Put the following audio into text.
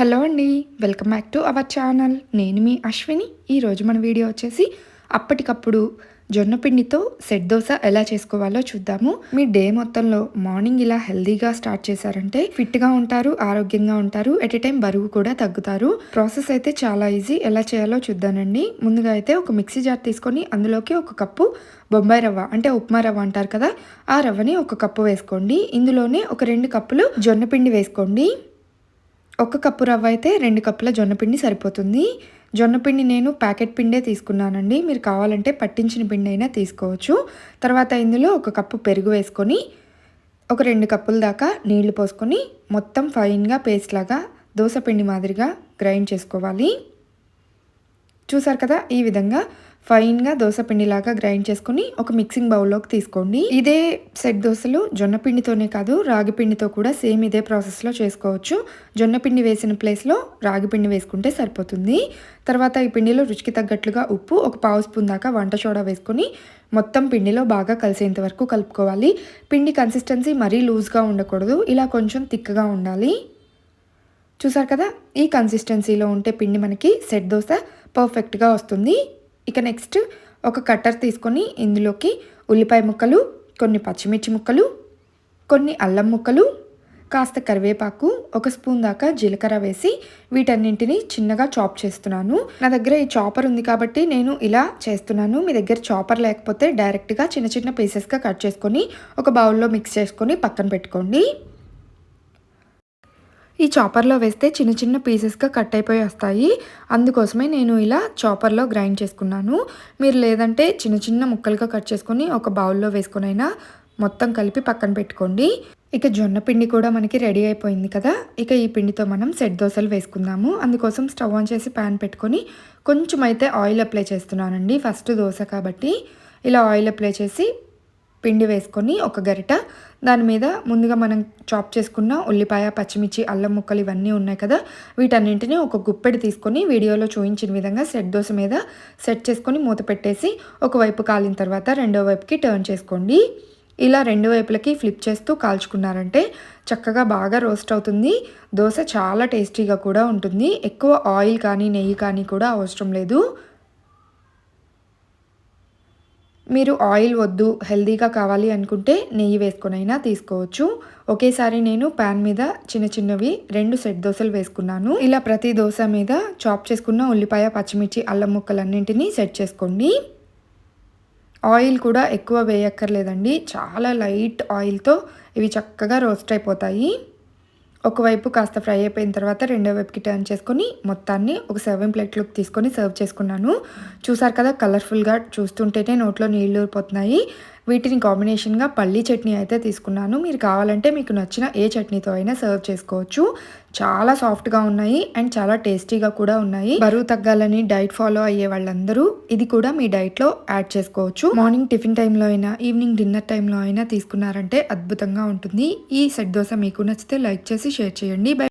Hello అండి welcome back to our channel. నేను మీ అశ్విని. ఈరోజు మన వీడియో వచ్చేసి అప్పటికప్పుడు జొన్న పిండితో సెట్ దోశ ఎలా చేసుకోవాలో చూద్దాము. మీ డే మొత్తంలో మార్నింగ్ ఇలా హెల్దీగా స్టార్ట్ చేశారంటే ఫిట్గా ఉంటారు ఆరోగ్యంగా ఉంటారు ఎట్ ఎ టైం బరువు కూడా తగ్గుతారు. ప్రాసెస్ అయితే చాలా ఈజీ. ఎలా చేయాలో చూద్దానండి. ముందుగా అయితే ఒక మిక్సీ జార్ తీసుకొని అందులోకి ఒక కప్పు బొంబాయి రవ్వ అంటే ఉప్మా రవ్వ అంటారు కదా ఆ రవ్వని ఒక కప్పు వేసుకోండి. ఇందులోనే ఒక రెండు కప్పులు జొన్న పిండి వేసుకోండి. ఒక కప్పు రవ్వ అయితే రెండు కప్పుల జొన్నపిండి సరిపోతుంది. జొన్నపిండి నేను ప్యాకెట్ పిండే తీసుకున్నానండి. మీరు కావాలంటే పట్టించిన పిండి అయినా తీసుకోవచ్చు. తర్వాత ఇందులో ఒక కప్పు పెరుగు వేసుకొని ఒక రెండు కప్పుల దాకా నీళ్ళు పోసుకొని మొత్తం ఫైన్గా పేస్ట్ లాగా దోశ పిండి మాదిరిగా గ్రైండ్ చేసుకోవాలి. చూసారు కదా ఈ విధంగా ఫైన్గా దోశ పిండిలాగా గ్రైండ్ చేసుకుని ఒక మిక్సింగ్ బౌల్లోకి తీసుకోండి. ఇదే సెట్ దోశలు జొన్న పిండితోనే కాదు రాగి పిండితో కూడా సేమ్ ఇదే ప్రాసెస్లో చేసుకోవచ్చు. జొన్న పిండి వేసిన ప్లేస్లో రాగి పిండి వేసుకుంటే సరిపోతుంది. తర్వాత ఈ పిండిలో రుచికి తగ్గట్లుగా ఉప్పు ఒక పావు స్పూన్ దాకా వంట సోడా వేసుకొని మొత్తం పిండిలో బాగా కలిసేంత వరకు కలుపుకోవాలి. పిండి కన్సిస్టెన్సీ మరీ లూజ్గా ఉండకూడదు ఇలా కొంచెం తిక్కగా ఉండాలి. చూసారు కదా ఈ కన్సిస్టెన్సీలో ఉంటే పిండి మనకి సెట్ దోశ పర్ఫెక్ట్గా వస్తుంది. ఇక నెక్స్ట్ ఒక కట్టర్ తీసుకొని ఇందులోకి ఉల్లిపాయ ముక్కలు కొన్ని పచ్చిమిర్చి ముక్కలు కొన్ని అల్లం ముక్కలు కాస్త కరివేపాకు ఒక స్పూన్ దాకా జీలకర్ర వేసి వీటన్నింటిని చిన్నగా చాప్ చేస్తున్నాను. నా దగ్గర ఈ చాపర్ ఉంది కాబట్టి నేను ఇలా చేస్తున్నాను. మీ దగ్గర చాపర్ లేకపోతే డైరెక్ట్గా చిన్న చిన్న పీసెస్గా కట్ చేసుకొని ఒక బౌల్లో మిక్స్ చేసుకొని పక్కన పెట్టుకోండి. ఈ చాపర్లో వేస్తే చిన్న చిన్న పీసెస్గా కట్ అయిపోయి వస్తాయి. అందుకోసమే నేను ఇలా చాపర్లో గ్రైండ్ చేసుకున్నాను. మీరు లేదంటే చిన్న చిన్న ముక్కలుగా కట్ చేసుకొని ఒక బౌల్లో వేసుకొనైనా మొత్తం కలిపి పక్కన పెట్టుకోండి. ఇక జొన్న పిండి కూడా మనకి రెడీ అయిపోయింది కదా. ఇక ఈ పిండితో మనం సెట్ దోశలు వేసుకుందాము. అందుకోసం స్టవ్ ఆన్ చేసి ప్యాన్ పెట్టుకొని కొంచెం అయితే ఆయిల్ అప్లై చేస్తున్నానండి. ఫస్ట్ దోశ కాబట్టి. ఇలా ఆయిల్ అప్లై చేసి పిండి వేసుకొని ఒక గరిట. దాని మీద ముందుగా మనం చాప్ చేసుకున్న ఉల్లిపాయ పచ్చిమిర్చి అల్లం ముక్కలు ఇవన్నీ ఉన్నాయి కదా. వీటన్నింటినీ ఒక గుప్పెడు తీసుకొని వీడియోలో చూపించిన విధంగా సెట్ దోశ మీద సెట్ చేసుకొని మూత పెట్టేసి ఒకవైపు కాలిన తర్వాత రెండో వైపుకి టర్న్ చేసుకోండి. ఇలా రెండు వైపులకి ఫ్లిప్ చేస్తూ కాల్చుకున్నారంటే చక్కగా బాగా రోస్ట్ అవుతుంది. దోశ చాలా టేస్టీగా కూడా ఉంటుంది. ఎక్కువ ఆయిల్ కానీ నెయ్యి కానీ కూడా అవసరం లేదు. మీరు ఆయిల్ వద్దు హెల్దీగా కావాలి అనుకుంటే నెయ్యి వేసుకొనైనా తీసుకోవచ్చు. ఒకేసారి నేను ప్యాన్ మీద చిన్న చిన్నవి రెండు సెట్ దోశలు వేసుకున్నాను. ఇలా ప్రతి దోశ మీద చాప్ చేసుకున్న ఉల్లిపాయ పచ్చిమిర్చి అల్లం ముక్కలన్నింటినీ సెట్ చేసుకోండి. ఆయిల్ కూడా ఎక్కువ వేయక్కర్లేదండి. చాలా లైట్ ఆయిల్తో ఇవి చక్కగా రోస్ట్ అయిపోతాయి. ఒకవైపు కాస్త ఫ్రై అయిపోయిన తర్వాత రెండో వైపుకి టర్న్ చేసుకొని మొత్తాన్ని ఒక సర్వింగ్ ప్లేట్లోకి తీసుకొని సర్వ్ చేసుకున్నాను. చూసారు కదా కలర్ఫుల్గా చూస్తుంటేనే నోట్లో నీళ్ళు ఊరిపోతున్నాయి వీటిని కాంబినేషన్గా పల్లీ చట్నీ అయితే తీసుకున్నాను. మీరు కావాలంటే మీకు నచ్చిన ఏ చట్నీతో అయినా సర్వ్ చేసుకోవచ్చు. చాలా సాఫ్ట్గా ఉన్నాయి అండ్ చాలా టేస్టీగా కూడా ఉన్నాయి. బరువు తగ్గాలని డైట్ ఫాలో అయ్యే వాళ్ళందరూ ఇది కూడా మీ డైట్లో యాడ్ చేసుకోవచ్చు. మార్నింగ్ టిఫిన్ టైంలో అయినా ఈవినింగ్ డిన్నర్ టైంలో అయినా తీసుకున్నారంటే అద్భుతంగా ఉంటుంది. ఈ సెట్ దోశ మీకు నచ్చితే లైక్ చేసి షేర్ చేయండి. బై